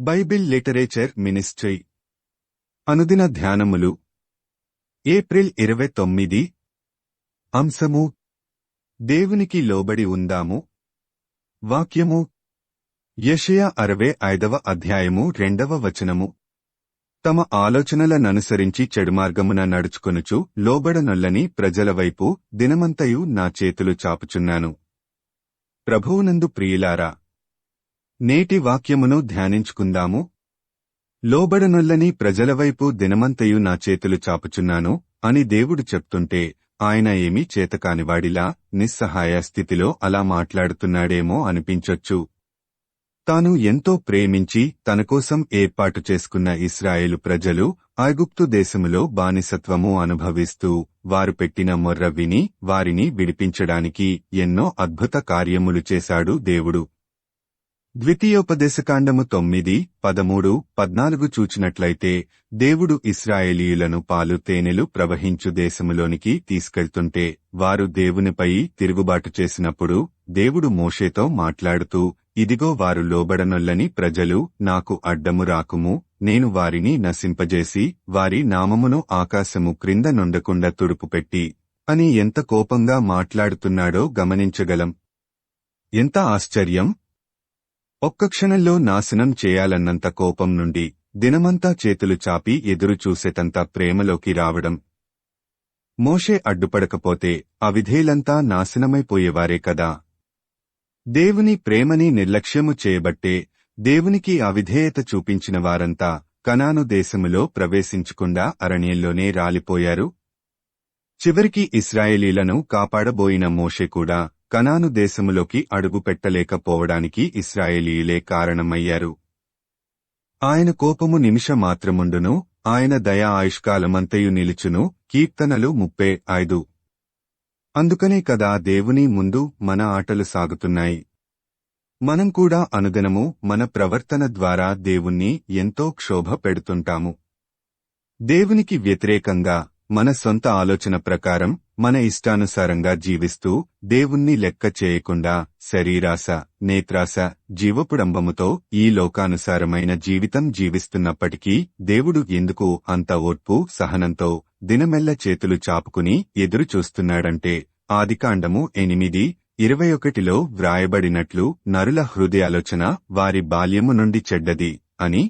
Bible literature ministry. అనుదిన ధ్యానములు. April ఇరవై తొమ్మిది. అంశము. దేవునికి లోబడి ఉందాము. వాక్యము. యషయ అరవై ఐదవ అధ్యాయము రెండవ వచనము. తమ ఆలోచనలననుసరించి చెడుమార్గమున నడుచుకొనుచు లోబడనొల్లని ప్రజల వైపు దినమంతయు నా చేతులు చాపుచున్నాను. ప్రభువునందు ప్రియులారా నేటి వాక్యమును ధ్యానించుకుందాము. లోబడనొల్లని ప్రజలవైపు దినమంతయు నా చేతులు చాపుచున్నాను అని దేవుడు చెప్తుంటే ఆయన ఏమీ చేతకానివాడిలా నిస్సహాయ స్థితిలో అలా మాట్లాడుతున్నాడేమో అనిపించొచ్చు. తాను ఎంతో ప్రేమించి తనకోసం ఏర్పాటు చేసుకున్న ఇస్రాయేలు ప్రజలు ఐగుప్తు దేశములో బానిసత్వము అనుభవిస్తూ వారు పెట్టిన మొర్ర విని వారిని విడిపించడానికి ఎన్నో అద్భుత కార్యములు చేశాడు దేవుడు. ద్వితీయోపదేశకాండము తొమ్మిది పదమూడు పద్నాలుగు చూచినట్లయితే దేవుడు ఇస్రాయేలీయులను పాలు తేనెలు ప్రవహించు దేశములోనికి తీసుకెళ్తుంటే వారు దేవునిపై తిరుగుబాటు చేసినప్పుడు దేవుడు మోషేతో మాట్లాడుతూ ఇదిగో వారు లోబడనొల్లని ప్రజలు నాకు అడ్డము రాకుము నేను వారిని నశింపజేసి వారి నామమును ఆకాశము క్రింద నుండకుండా తుడుపుపెట్టి అని ఎంత కోపంగా మాట్లాడుతున్నాడో గమనించగలం. ఎంత ఆశ్చర్యం! ఒక్క క్షణంలో నాశనం చేయాలన్నంత కోపం నుండి దినమంతా చేతులు చాపి ఎదురు చూసేటంత ప్రేమలోకి రావడం. మోషే అడ్డుపడకపోతే అవిధేలంతా నాశనమైపోయేవారే కదా. దేవుని ప్రేమని నిర్లక్ష్యము చేయబట్టే దేవునికి అవిధేయత చూపించిన వారంతా కనాను దేశములో ప్రవేశించకుండా అరణ్యంలోనే రాలిపోయారు. చివరికి ఇస్రాయేలీలను కాపాడబోయిన మోషే కూడా కనాను దేశములోకి అడుగు పెట్టలేకపోవడానికి కారణమయ్యారు. ఆయన కోపము నిమిష మాత్రముండును ఆయన దయా ఆయుష్కాలమంతయు నిలుచును కీర్తనలు ముప్పై ఐదు. అందుకనే కదా దేవుని ముందు మన ఆటలు సాగుతున్నాయి. మనం కూడా అనుదినము మన ప్రవర్తన ద్వారా దేవుణ్ణి ఎంతో క్షోభ పెడుతుంటాము. దేవునికి వ్యతిరేకంగా మన సొంత ఆలోచన ప్రకారం మన ఇష్టానుసారంగా జీవిస్తూ దేవుణ్ణి లెక్క చేయకుండా శరీరాశ నేత్రాశ జీవపుడంబముతో ఈ లోకానుసారమైన జీవితం జీవిస్తున్నప్పటికీ దేవుడు ఎందుకు అంత ఓర్పు సహనంతో దినమెల్ల చేతులు చాపుకుని ఎదురు చూస్తున్నాడంటే ఆదికాండము ఎనిమిది ఇరవై ఒకటిలో వ్రాయబడినట్లు నరుల హృదయాలోచన వారి బాల్యము నుండి చెడ్డది అని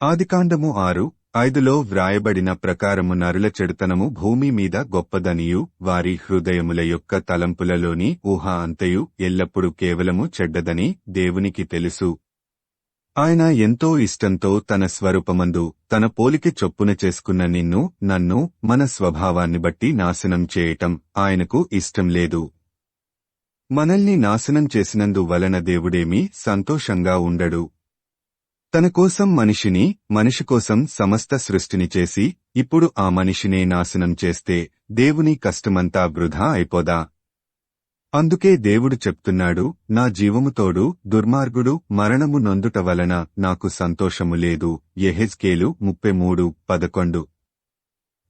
ఆదికాండము ఆరు ఐదులో వ్రాయబడిన ప్రకారము నరుల చెడుతనము భూమి మీద గొప్పదనియు వారి హృదయముల యొక్క తలంపులలోని ఊహ అంతయు ఎల్లప్పుడూ కేవలము చెడ్డదని దేవునికి తెలుసు. ఆయన ఎంతో ఇష్టంతో తన స్వరూపమందు తన పోలికి చొప్పున చేసుకున్న నిన్ను నన్ను మన స్వభావాన్ని బట్టి నాశనం చేయటం ఆయనకు ఇష్టం లేదు. మనల్ని నాశనం చేసినందు వలన దేవుడేమీ సంతోషంగా ఉండడు. తన కోసం మనిషిని మనిషి కోసం సమస్త సృష్టిని చేసి ఇప్పుడు ఆ మనిషినే నాశనం చేస్తే దేవుని కష్టమంతా వృధా అయిపోదా? అందుకే దేవుడు చెప్తున్నాడు నా జీవముతోడు దుర్మార్గుడు మరణము నొందుట వలన నాకు సంతోషము లేదు. ఎహెజ్కేలు ముప్పై మూడు పదకొండు.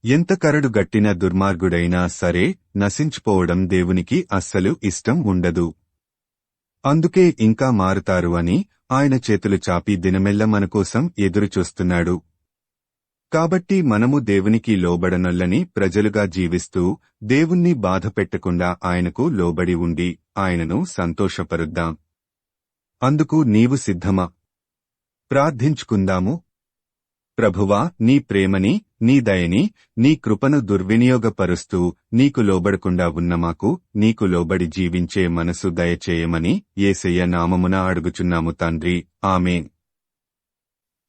ఎంత కరడు గట్టిన దుర్మార్గుడైనా సరే నశించిపోవడం దేవునికి అస్సలు ఇష్టం ఉండదు. అందుకే ఇంకా మారుతారు అని ఆయన చేతులు చాపి దినమెల్ల మనకోసం ఎదురుచూస్తున్నాడు. కాబట్టి మనము దేవునికి లోబడనొల్లని ప్రజలుగా జీవిస్తూ దేవుణ్ణి బాధ పెట్టకుండా ఆయనకు లోబడి ఉండి ఆయనను సంతోషపరుద్దాం. అందుకు నీవు సిద్ధమా? ప్రార్థించుకుందాము. ప్రభువా నీ ప్రేమని నీ దయని నీ కృపను దుర్వినియోగపరుస్తూ నీకు లోబడకుండా ఉన్న మాకు నీకు లోబడి జీవించే మనసు దయచేయమని ఏసయ్య నామమున అడుగుచున్నాము తండ్రి. ఆమె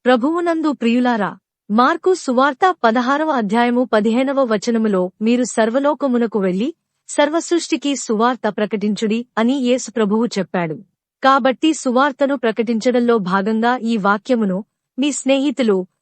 ప్రభువునందు ప్రియులారా మార్కు సువార్త పదహారవ అధ్యాయము పదిహేనవ వచనములో మీరు సర్వలోకమునకు వెళ్ళి సర్వసృష్టికి సువార్త ప్రకటించుడి అని యేసు ప్రభువు చెప్పాడు. కాబట్టి సువార్తను ప్రకటించడంలో భాగంగా ఈ వాక్యమును మీ స్నేహితులు